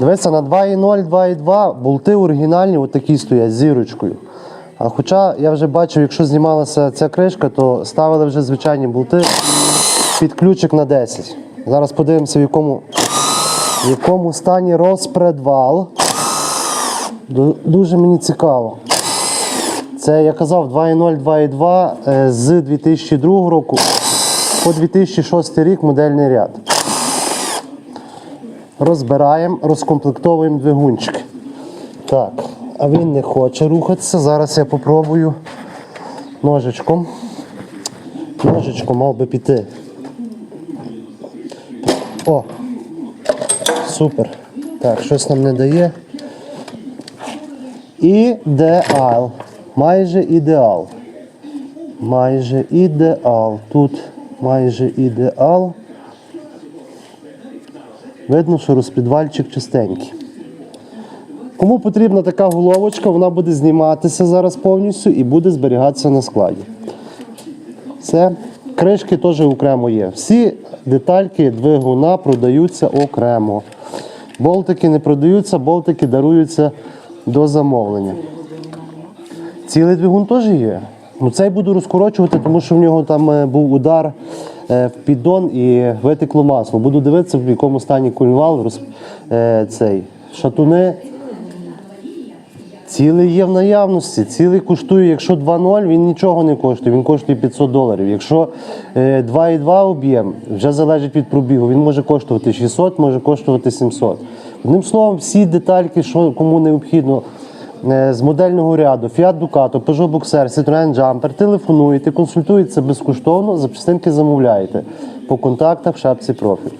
Дивися, на 2.0, 2.2 болти оригінальні отакі стоять з зірочкою. А хоча я вже бачив, якщо знімалася ця кришка, то ставили вже звичайні болти під ключик на 10. Зараз подивимося, в якому, в якому стані розпредвал. Дуже мені цікаво. Це я казав 2.0, 2.2 е, з 2002 року по 2006 рік модельний ряд. Розбираємо, розкомплектовуємо двигунчик. Так, а він не хоче рухатися. Зараз я попробую ножичком. Ножичком мав би піти. О! Супер. Так, щось нам не дає. Ідеал. Майже ідеал. Майже ідеал. Тут майже ідеал. Видно, що розпідвальчик чистенький. Кому потрібна така головочка, вона буде зніматися зараз повністю і буде зберігатися на складі. Все. Кришки теж окремо є. Всі детальки двигуна продаються окремо. Болтики не продаються, болтики даруються до замовлення. Цілий двигун теж є. Ну, цей буду розкорочувати, тому що в нього там е, був удар піддон і витекло масло. Буду дивитися, в якому стані кульвал, роз, е, цей, шатуни. Цілий є в наявності, цілий коштує, якщо 2.0, він нічого не коштує, він коштує 500 доларів. Якщо е, 2.2 об'єм, вже залежить від пробігу, він може коштувати 600, може коштувати 700. Одним словом, всі детальки, що кому необхідно е, з модельного ряду, Fiat Ducato, Peugeot Boxer, Citroen Jumper, телефонуєте, консультуєтеся безкоштовно, запчастинки замовляєте. По контактах в шапці профіль.